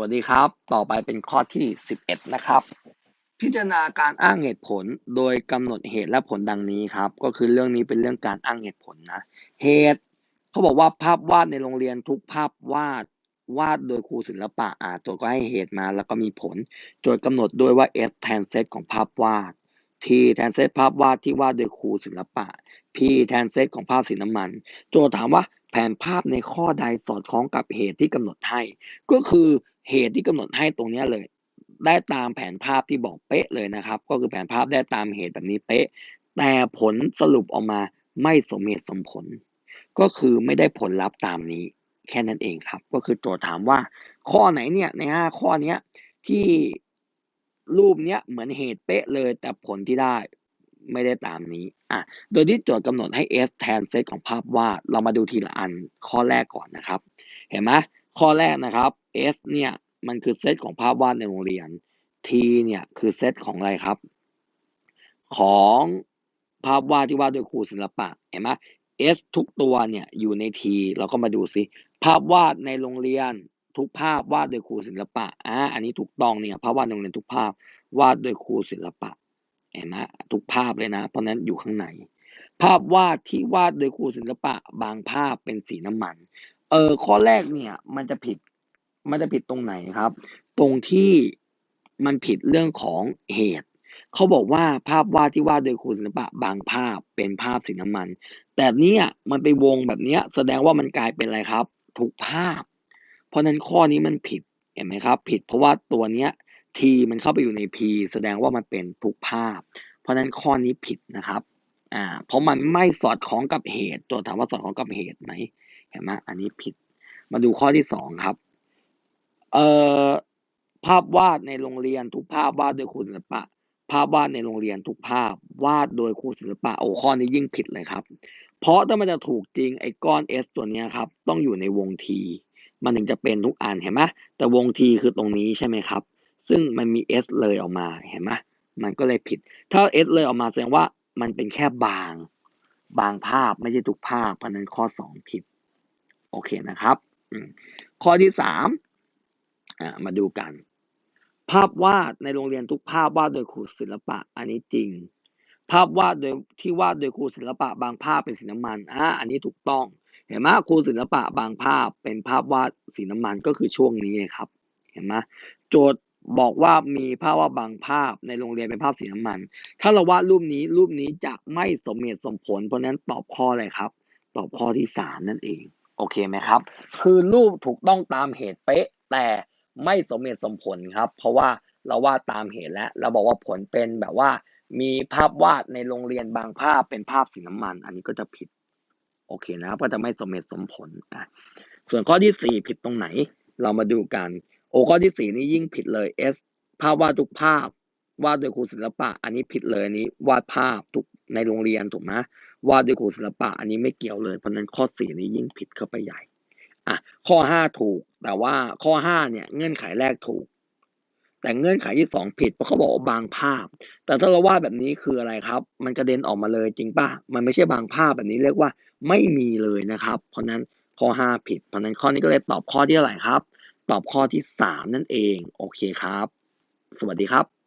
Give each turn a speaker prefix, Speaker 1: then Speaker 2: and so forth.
Speaker 1: วัสดีครับ ต่อไปเป็นข้อที่ 11 นะครับ พิจารณาการอ้างเหตุผลโดยกำหนดเหตุและผลดังนี้ครับ ก็คือเรื่องนี้เป็นเรื่องการอ้างเหตุผลนะ เหตุเขาบอกว่าภาพวาดในโรงเรียนทุกภาพวาดวาดโดยครูศิลปะอ่าโจทย์ก็ให้เหตุมาแล้วก็มีผล โจทย์กำหนดด้วยว่า S แทนเซตของภาพวาด T แทนเซตภาพวาดที่วาดโดยครูศิลปะ P แทนเซตของภาพสีน้ำมัน โจทย์ถามว่าแผนภาพในข้อใดสอดคล้องกับเหตุที่กำหนดให้ ก็คือเหตุที่กำหนดให้ตรงนี้เลย ได้ตามแผนภาพที่บอกเป๊ะเลยนะครับ ก็คือแผนภาพได้ตามเหตุแบบนี้เป๊ะ แต่ผลสรุปออกมาไม่สมเหตุสมผล ก็คือไม่ได้ผลลัพธ์ตามนี้ แค่นั้นเองครับ ก็คือโจทย์ถามว่า ข้อไหนเนี่ยในห้าข้อเนี้ยที่รูปเนี้ยเหมือนเหตุเป๊ะเลย แต่ผลที่ได้ ไม่ได้ตามนี้อะโดยที่โจทย์กำหนดให้ S แทนเซตของภาพวาดเรามาดูทีละอันข้อแรกก่อนนะครับ เห็นไหมข้อแรกนะครับ S เนี่ยมันคือเซตของภาพวาดในโรงเรียน T เนี่ยคือเซตของอะไรครับ ของภาพวาดที่วาดโดยครูศิลปะเห็นไหม S ทุกตัวเนี่ยอยู่ใน T เราก็มาดูสิภาพวาดในโรงเรียนทุกภาพวาดโดยครูศิลปะอ่าอันนี้ถูกต้องเนี่ยภาพวาดในโรงเรียนทุกภาพวาดโดยครูศิลปะ เห็นไหมทุกภาพเลยนะ เพราะนั้นอยู่ข้างใน ภาพวาดที่วาดโดยครูศิลปะบางภาพเป็นสีน้ำมัน เออข้อแรกเนี่ย มันจะผิด มันจะผิดตรงไหนครับ ตรงที่มันผิดเรื่องของเหตุเขาบอกว่าภาพวาดที่วาดโดยครูศิลปะบางภาพเป็นภาพสีน้ำมัน แต่เนี่ยมันไปวงแบบเนี้ย แสดงว่ามันกลายเป็นอะไรครับ ทุกภาพ เพราะนั้นข้อนี้มันผิดเห็นไหมครับ ผิดเพราะว่าตัวเนี้ย T มันเข้าไปอยู่ใน P แสดงว่ามันเป็นทุกภาพ เพราะนั้นข้อนี้ผิดนะครับอ่าเพราะมันไม่สอดคล้องกับเหตุ ตัวถามว่าสอดคล้องกับเหตุไหมเห็นไหมอันนี้ผิด มาดูข้อที่สองครับเอ่อภาพวาดในโรงเรียนทุกภาพวาดโดยครูศิลปะ ภาพวาดในโรงเรียนทุกภาพวาดโดยครูศิลปะโอ้ข้อนี้ยิ่งผิดเลยครับ เพราะถ้ามันจะถูกจริงไอ้ก้อน S ตัวนี้ครับ ต้องอยู่ในวง T มันถึงจะเป็นทุกอันเห็นไหมแต่วง T คือตรงนี้ใช่ไหมครับ ซึ่งมันมี S เลยออกมาเห็นไหมมันก็เลยผิด ถ้า S เลยออกมาแสดงว่ามันเป็นแค่บาง บางภาพไม่ใช่ทุกภาพเพราะนั้นข้อสองผิด โอเคนะครับ ข้อที่สามามาดูกัน ภาพวาดในโรงเรียนทุกภาพวาดโดยครูศิลปะ อันนี้จริง ภาพวาดโดยที่วาดโดยครูศิลปะ บางภาพเป็นสีน้ำมันอ่าอันนี้ถูกต้องเห็นไหมครูศิลปะบางภาพเป็นภาพวาดสีน้ำมันก็คือช่วงนี้ครับ เห็นไหมโจทย์ บอกว่ามีภาพว่าบางภาพในโรงเรียนเป็นภาพสีน้ำมัน ถ้าเราวาดรูปนี้รูปนี้จะไม่สมเหตุสมผล เพราะฉะนั้นตอบข้ออะไรครับ ตอบข้อที่สามนั่นเอง โอเคไหมครับ คือรูปถูกต้องตามเหตุเป๊ะ แต่ไม่สมเหตุสมผลครับ เพราะว่าเราวาดตามเหตุแล้ว เราบอกว่าผลเป็นแบบว่า มีภาพวาดในโรงเรียนบางภาพเป็นภาพสีน้ำมัน อันนี้ก็จะผิด โอเคนะครับ ก็จะไม่สมเหตุสมผลอะส่วนข้อที่สี่ผิดตรงไหน เรามาดูกัน โอ้ข้อที่สี่นี่ยิ่งผิดเลย S ภาพวาดทุกภาพวาดโดยครูศิลปะ อันนี้ผิดเลยอันนี้วาดภาพทุกในโรงเรียนถูกไหมวาดโดยครูศิลปะ อันนี้ไม่เกี่ยวเลยเพราะนั้นข้อสี่นี้ยิ่งผิดเข้าไปใหญ่อะข้อห้าถูก แต่ว่าข้อห้าเนี่ยเงื่อนไขแรกถูก แต่เงื่อนไขที่สองผิดเพราะเขาบอกว่าบางภาพ แต่ถ้าเราวาดแบบนี้คืออะไรครับ มันกระเด็นออกมาเลยจริงป่ะมันไม่ใช่บางภาพแบบนี้เรียกว่าไม่มีเลยนะครับ เพราะนั้นข้อห้าผิด เพราะนั้นข้อนี้ก็เลยตอบข้อที่เท่าไหร่ครับ ตอบข้อที่สามนั่นเอง โอเคครับ สวัสดีครับ